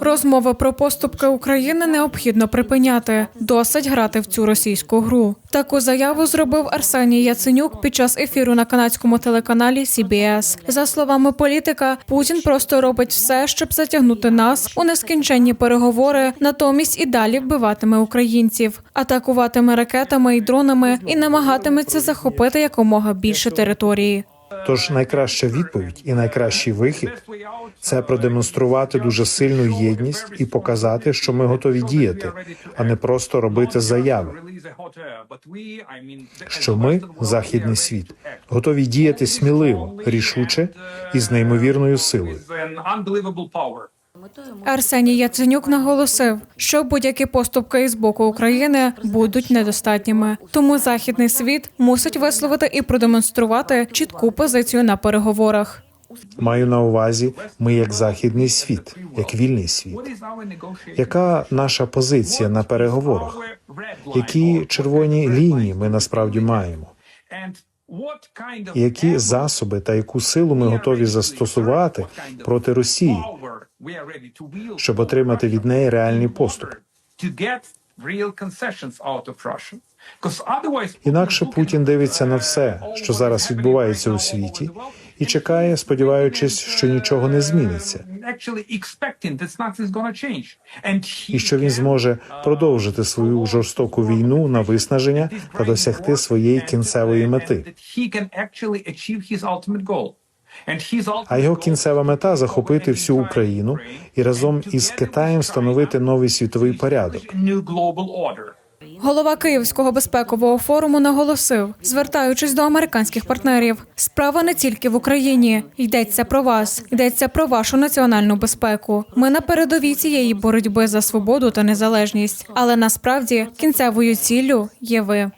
Розмови про поступки України необхідно припиняти. Досить грати в цю російську гру. Таку заяву зробив Арсеній Яценюк під час ефіру на канадському телеканалі CBS. За словами політика, Путін просто робить все, щоб затягнути нас у нескінченні переговори, натомість і далі вбиватиме українців, атакуватиме ракетами і дронами і намагатиметься захопити якомога більше території. Тож найкраща відповідь і найкращий вихід це продемонструвати дуже сильну єдність і показати, що ми готові діяти, а не просто робити заяви. Що ми, західний світ, готові діяти сміливо, рішуче і з неймовірною силою. Арсеній Яценюк наголосив, що будь-які поступки із боку України будуть недостатніми. Тому західний світ мусить висловити і продемонструвати чітку позицію на переговорах. Маю на увазі, ми як західний світ, як вільний світ. Яка наша позиція на переговорах? Які червоні лінії ми насправді маємо? Які засоби та яку силу ми готові застосувати проти Росії, щоб отримати від неї реальний поступ? Інакше Путін дивиться на все, що зараз відбувається у світі, і чекає, сподіваючись, що нічого не зміниться, і що він зможе продовжити свою жорстоку війну на виснаження та досягти своєї кінцевої мети. А його кінцева мета захопити всю Україну і разом із Китаєм встановити новий світовий порядок. Голова Київського безпекового форуму наголосив, звертаючись до американських партнерів, справа не тільки в Україні. Йдеться про вас, йдеться про вашу національну безпеку. Ми на передовій цієї боротьби за свободу та незалежність. Але насправді кінцевою ціллю є ви.